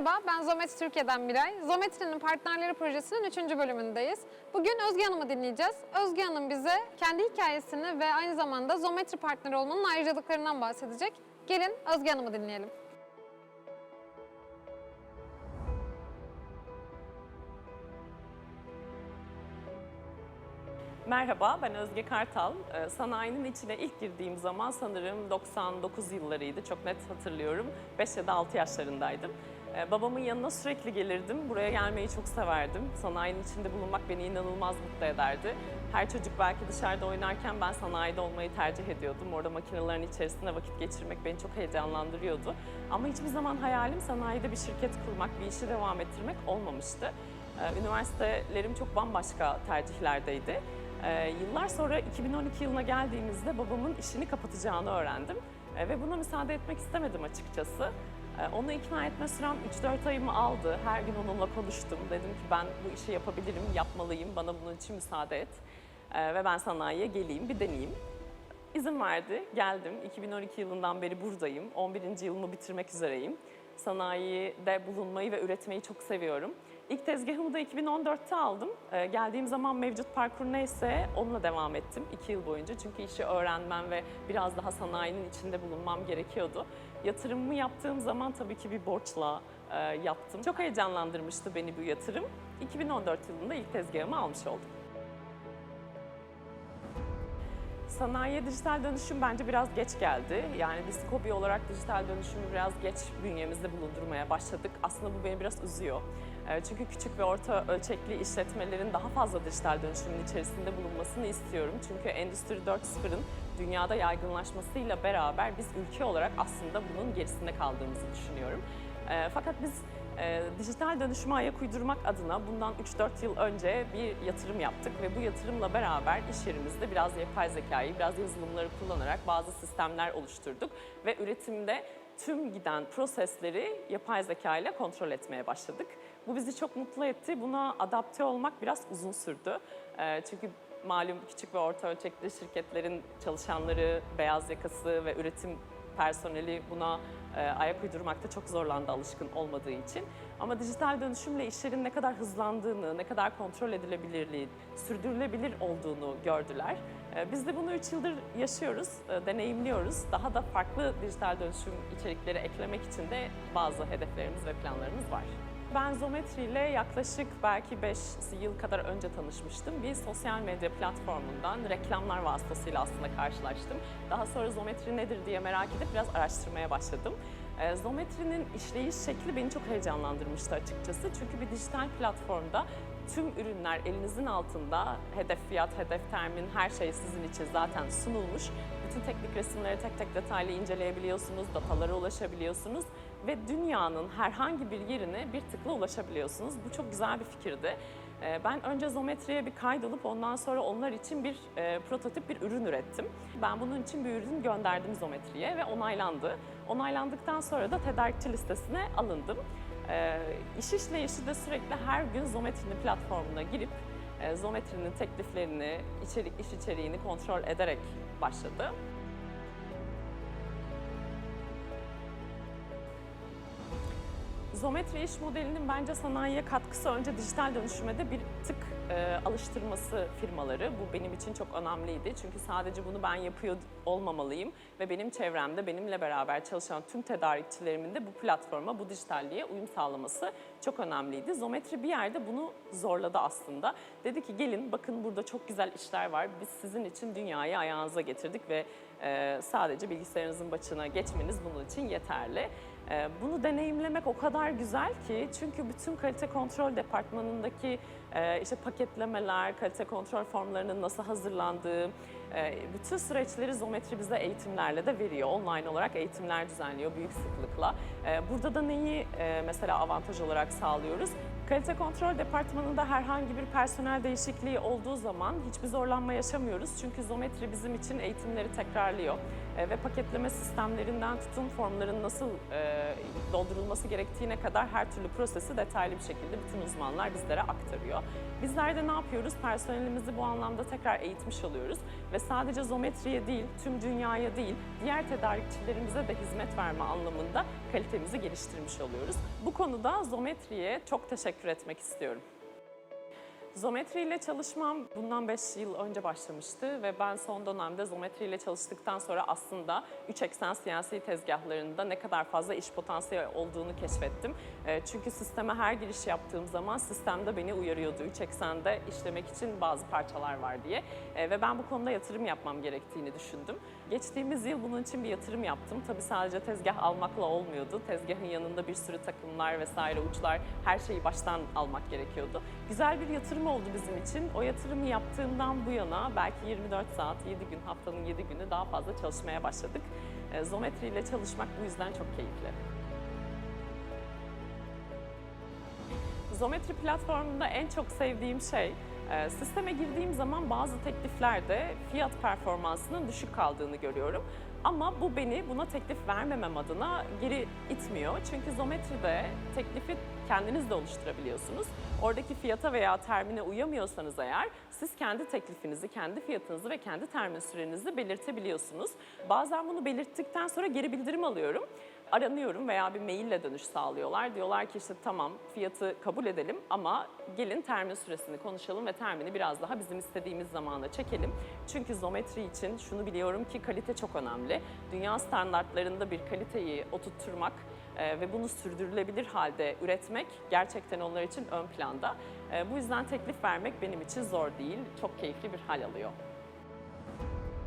Merhaba, ben Zometri Türkiye'den Miray. Zometri'nin partnerleri projesinin 3. bölümündeyiz. Bugün Özge Hanım'ı dinleyeceğiz. Özge Hanım bize kendi hikayesini ve aynı zamanda Zometri partneri olmanın ayrıcalıklarından bahsedecek. Gelin Özge Hanım'ı dinleyelim. Merhaba, ben Özge Kartal. Ee, Sanayinin içine ilk girdiğim zaman sanırım 99 yıllarıydı, çok net hatırlıyorum. 5 ya da 6 yaşlarındaydım. Ee, Babamın yanına sürekli gelirdim, buraya gelmeyi çok severdim. Sanayinin içinde bulunmak beni inanılmaz mutlu ederdi. Her çocuk belki dışarıda oynarken ben sanayide olmayı tercih ediyordum. Orada makinelerin içerisinde vakit geçirmek beni çok heyecanlandırıyordu. Ama hiçbir zaman hayalim sanayide bir şirket kurmak, bir işi devam ettirmek olmamıştı. Ee, Üniversitelerim çok bambaşka tercihlerdeydi. Ee, yıllar sonra 2012 yılına geldiğimizde babamın işini kapatacağını öğrendim. Ve buna müsaade etmek istemedim açıkçası. Ee, onu ikna etme sürem 3-4 ayımı aldı. Her gün onunla konuştum. Dedim ki ben bu işi yapabilirim, yapmalıyım. Bana bunun için müsaade et. Ee, ve ben sanayiye geleyim, bir deneyeyim. İzin verdi, geldim. 2012 yılından beri buradayım. 11. yılımı bitirmek üzereyim. Sanayide bulunmayı ve üretmeyi çok seviyorum. İlk tezgahımı da 2014'te aldım. Ee, geldiğim zaman mevcut parkur neyse onunla devam ettim 2 yıl boyunca. Çünkü işi öğrenmem ve biraz daha sanayinin içinde bulunmam gerekiyordu. Yatırımımı yaptığım zaman tabii ki bir borçla e, yaptım. Çok heyecanlandırmıştı beni bu yatırım. 2014 yılında ilk tezgahımı almış oldum. Sanayiye dijital dönüşüm bence biraz geç geldi. Yani biz KOBİ olarak dijital dönüşümü biraz geç bünyemizde bulundurmaya başladık. Aslında bu beni biraz üzüyor. Ee, Çünkü küçük ve orta ölçekli işletmelerin daha fazla dijital dönüşümün içerisinde bulunmasını istiyorum. Çünkü Endüstri 4.0'ın dünyada yaygınlaşmasıyla beraber biz ülke olarak aslında bunun gerisinde kaldığımızı düşünüyorum. Ee, Fakat biz e, dijital dönüşüme ayak uydurmak adına bundan 3-4 yıl önce bir yatırım yaptık ve bu yatırımla beraber iş yerimizde biraz yapay zekayı, biraz yazılımları kullanarak bazı sistemler oluşturduk ve üretimde tüm giden prosesleri yapay zeka ile kontrol etmeye başladık. Bu bizi çok mutlu etti. Buna adapte olmak biraz uzun sürdü. E, çünkü malum küçük ve orta ölçekli şirketlerin çalışanları, beyaz yakası ve üretim personeli buna e, ayak uydurmakta çok zorlandı alışkın olmadığı için. Ama dijital dönüşümle işlerin ne kadar hızlandığını, ne kadar kontrol edilebilirliği, sürdürülebilir olduğunu gördüler. E, biz de bunu 3 yıldır yaşıyoruz, e, deneyimliyoruz. Daha da farklı dijital dönüşüm içerikleri eklemek için de bazı hedeflerimiz ve planlarımız var. Ben Zometri ile yaklaşık belki 5 yıl kadar önce tanışmıştım. Bir sosyal medya platformundan reklamlar vasıtasıyla aslında karşılaştım. Daha sonra Zometri nedir diye merak edip biraz araştırmaya başladım. Ee, Zometri'nin işleyiş şekli beni çok heyecanlandırmıştı açıkçası. Çünkü bir dijital platformda tüm ürünler elinizin altında, hedef fiyat, hedef termin, her şey sizin için zaten sunulmuş. Bütün teknik resimleri tek tek detaylı inceleyebiliyorsunuz, datalara ulaşabiliyorsunuz ve dünyanın herhangi bir yerine bir tıkla ulaşabiliyorsunuz. Bu çok güzel bir fikirdi. Ee, Ben önce Zometri'ye bir kaydolup ondan sonra onlar için bir e, prototip bir ürün ürettim. Ben bunun için bir ürün gönderdim Zometri'ye ve onaylandı. Onaylandıktan sonra da tedarikçi listesine alındım. Ee, iş işleyişi de sürekli her gün Zometri'nin platformuna girip e, Zometri'nin tekliflerini, içerik, iş içeriğini kontrol ederek başladı. Zometri iş modelinin bence sanayiye katkısı önce dijital dönüşüme de bir tık e, alıştırması firmaları. Bu benim için çok önemliydi. Çünkü sadece bunu ben yapıyor olmamalıyım ve benim çevremde benimle beraber çalışan tüm tedarikçilerimin de bu platforma, bu dijitalliğe uyum sağlaması çok önemliydi. Zometri bir yerde bunu zorladı aslında. Dedi ki gelin bakın burada çok güzel işler var. Biz sizin için dünyayı ayağınıza getirdik ve e, sadece bilgisayarınızın başına geçmeniz bunun için yeterli. Ee, Bunu deneyimlemek o kadar güzel ki çünkü bütün kalite kontrol departmanındaki e, işte paketlemeler, kalite kontrol formlarının nasıl hazırlandığı, e, bütün süreçleri Zometri bize eğitimlerle de veriyor. Online olarak eğitimler düzenliyor büyük sıklıkla. E, Burada da neyi mesela avantaj olarak sağlıyoruz? Kalite kontrol departmanında herhangi bir personel değişikliği olduğu zaman hiçbir zorlanma yaşamıyoruz. Çünkü Zometri bizim için eğitimleri tekrarlıyor. E, ve paketleme sistemlerinden tutun formların nasıl e, doldurulması gerektiğine kadar her türlü prosesi detaylı bir şekilde bütün uzmanlar bizlere aktarıyor. Bizler de ne yapıyoruz? Personelimizi bu anlamda tekrar eğitmiş oluyoruz ve sadece zometriye değil, tüm dünyaya değil, diğer tedarikçilerimize de hizmet verme anlamında kalitemizi geliştirmiş oluyoruz. Bu konuda zometriye çok teşekkür etmek istiyorum. Zometri ile çalışmam bundan 5 yıl önce başlamıştı ve ben son dönemde zometri ile çalıştıktan sonra aslında 3 eksen CNC tezgahlarında ne kadar fazla iş potansiyeli olduğunu keşfettim. E, Çünkü sisteme her giriş yaptığım zaman sistemde beni uyarıyordu. 3 eksende işlemek için bazı parçalar var diye E, ve ben bu konuda yatırım yapmam gerektiğini düşündüm. Geçtiğimiz yıl bunun için bir yatırım yaptım. Tabii sadece tezgah almakla olmuyordu. Tezgahın yanında bir sürü takımlar vesaire uçlar her şeyi baştan almak gerekiyordu. Güzel bir yatırım oldu bizim için. O yatırımı yaptığımdan bu yana belki 24 saat, 7 gün, haftanın 7 günü daha fazla çalışmaya başladık. E, Zometri ile çalışmak bu yüzden çok keyifli. Zometri platformunda en çok sevdiğim şey e, sisteme girdiğim zaman bazı tekliflerde fiyat performansının düşük kaldığını görüyorum. Ama bu beni buna teklif vermemem adına geri itmiyor. Çünkü Zometri'de teklifi kendiniz de oluşturabiliyorsunuz. Oradaki fiyata veya termine uyamıyorsanız eğer siz kendi teklifinizi, kendi fiyatınızı ve kendi termin sürenizi belirtebiliyorsunuz. Bazen bunu belirttikten sonra geri bildirim alıyorum aranıyorum veya bir maille dönüş sağlıyorlar. Diyorlar ki işte tamam fiyatı kabul edelim ama gelin termin süresini konuşalım ve termini biraz daha bizim istediğimiz zamana çekelim. Çünkü zometri için şunu biliyorum ki kalite çok önemli. Dünya standartlarında bir kaliteyi oturtturmak e, ve bunu sürdürülebilir halde üretmek gerçekten onlar için ön planda. E, bu yüzden teklif vermek benim için zor değil, çok keyifli bir hal alıyor.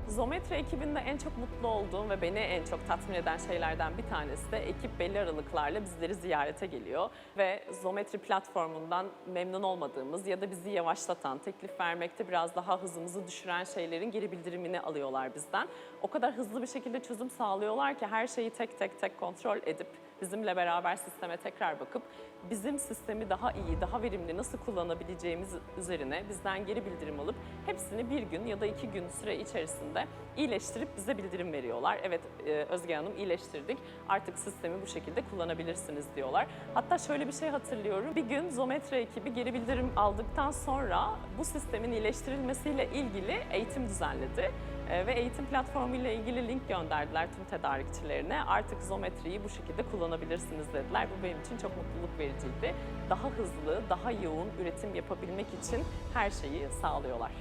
Zometre ekibinde en çok mutlu olduğum ve beni en çok tatmin eden şeylerden bir tanesi de ekip belli aralıklarla bizleri ziyarete geliyor ve Zometri platformundan memnun olmadığımız ya da bizi yavaşlatan, teklif vermekte biraz daha hızımızı düşüren şeylerin geri bildirimini alıyorlar bizden. O kadar hızlı bir şekilde çözüm sağlıyorlar ki her şeyi tek tek tek kontrol edip bizimle beraber sisteme tekrar bakıp bizim sistemi daha iyi, daha verimli nasıl kullanabileceğimiz üzerine bizden geri bildirim alıp hepsini bir gün ya da iki gün süre içerisinde iyileştirip bize bildirim veriyorlar. Evet e, Özge Hanım iyileştirdik artık sistemi bu şekilde kullanabilirsiniz diyorlar. Hatta şöyle bir şey hatırlıyorum. Bir gün Zometre ekibi geri bildirim aldıktan sonra bu sistemin iyileştirilmesiyle ilgili eğitim düzenledi. E, ve eğitim platformu ile ilgili link gönderdiler tüm tedarikçilerine. Artık Zometri'yi bu şekilde kullanabilirsiniz dediler. Bu benim için çok mutluluk vericiydi. Daha hızlı, daha yoğun üretim yapabilmek için her şeyi sağlıyorlar.